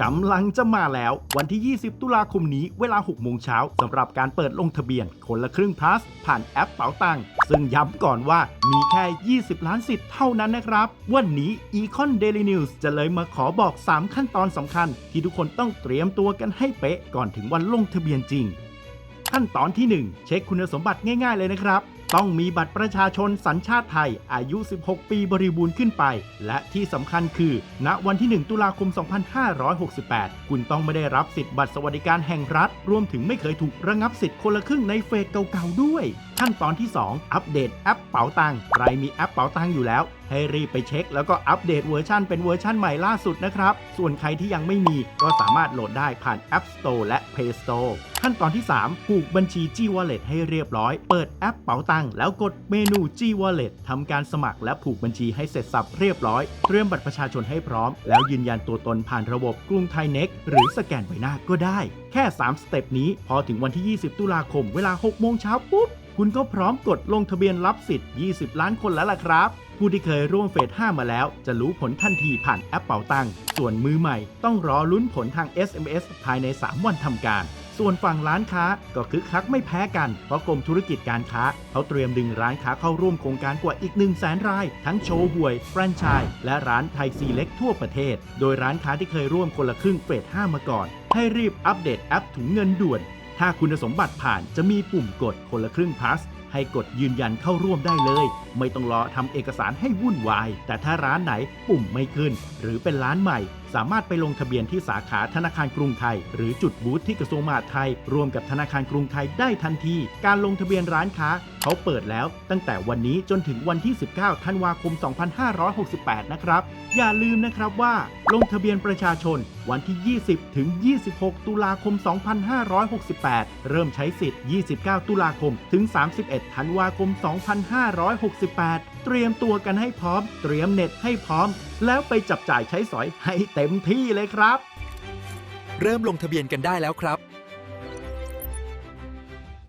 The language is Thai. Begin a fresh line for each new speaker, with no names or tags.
กำลังจะมาแล้ว วันที่ 20 ตุลาคมนี้เวลา 6 โมงเช้าสำหรับการเปิดลงทะเบียนคนละครึ่งพลัส ผ่านแอปเป๋าตังค์ซึ่งย้ำก่อนว่ามีแค่ 20 ล้านสิทธิ์เท่านั้นนะครับ วันนี้ Econ Daily News จะเลยมาขอบอก 3 ขั้นตอนสำคัญ ที่ทุกคนต้องเตรียมตัวกันให้เป๊ะก่อนถึงวันลงทะเบียนจริง ขั้นตอนที่ 1 เช็คคุณสมบัติง่าย ๆ เลยนะครับ ต้องมีบัตรประชาชนสัญชาติไทย อายุ 16 ปีบริบูรณ์ขึ้นไป และที่สำคัญคือ ณ วันที่ 1 ตุลาคม 2568 คุณต้องไม่ได้รับสิทธิ์บัตรสวัสดิการแห่งรัฐ รวมถึงไม่เคยถูกระงับสิทธิ์คนละครึ่งในเฟสเก่าๆด้วย ขั้นตอนที่ 2 อัปเดตแอปเป๋าตังค์ใครมีแอปเป๋าตังค์อยู่แล้ว ให้รีบไปเช็ค แล้วก็อัปเดตเวอร์ชันเป็นเวอร์ชันใหม่ล่าสุดนะครับ ส่วนใครที่ยังไม่มีก็สามารถโหลดได้ผ่าน App Store และ Play Store ขั้นตอนที่ 3 ผูกบัญชี G Wallet ให้เรียบร้อย เปิดแอปเป๋าตังค์แล้วกดเมนู G Wallet ทำการสมัครและผูกบัญชีให้เสร็จสับเรียบร้อย เตรียมบัตรประชาชนให้พร้อม แล้วยืนยันตัวตนผ่านระบบกรุงไทยเน็กหรือสแกนใบหน้าก็ได้ แค่ 3 สเต็ปนี้ พอถึงวันที่ 20 ตุลาคมเวลา 6 โมงเช้าปุ๊บ คุณก็พร้อมกดลงทะเบียนรับสิทธิ์ 20 ล้านคนแล้วล่ะครับ ผู้ที่เคยร่วมเฟส 5 มาแล้ว จะรู้ผลทันทีผ่านแอปเป่าตังค์ส่วนมือใหม่ ต้องรอลุ้นผลทาง SMS ภายใน 3 วันทำการ ส่วนฝั่งร้านค้าก็คึกคักไม่แพ้กัน เพราะกรมธุรกิจการค้า เขาเตรียมดึงร้านค้าเข้าร่วมโครงการกว่าอีก 1 0 0 0 0แสนราย ทั้งโชว์หวย แฟรนไชส์และร้านไทยซีเล็กทั่วประเทศ โดยร้านค้าที่เคยร่วมคนละครึ่งเฟส 5 มาก่อน ให้รีบอัปเดตแอปถุงเงินด่วน ถ้าคุณสมบัติผ่านจะมีปุ่มกดคนละครึ่งพลัส ให้กดยืนยันเข้าร่วมได้เลย ไม่ต้องรอทำเอกสารให้วุ่นวาย แต่ถ้าร้านไหนปุ่มไม่ขึ้น หรือเป็นร้านใหม่ สามารถไปลงทะเบียนที่สาขาธนาคารกรุงไทย หรือจุดบูธที่กระทรวงมหาดไทยร่วมกับธนาคารกรุงไทยได้ทันที การลงทะเบียนร้านค้า เขาเปิดแล้วตั้งแต่วันนี้จนถึงวันที่ 19 ธันวาคม 2568 นะครับ อย่าลืมนะครับว่าลงทะเบียนประชาชน วันที่ 20 ถึง 26 ตุลาคม 2568 เริ่มใช้สิทธิ์ 29 ตุลาคม ถึง 31ธันวาคม 2568 เตรียมตัวกันให้พร้อม เตรียมเน็ตให้พร้อม แล้วไปจับจ่ายใช้สอยให้เต็มที่เลยครับ
เริ่มลงทะเบียนกันได้แล้วครับ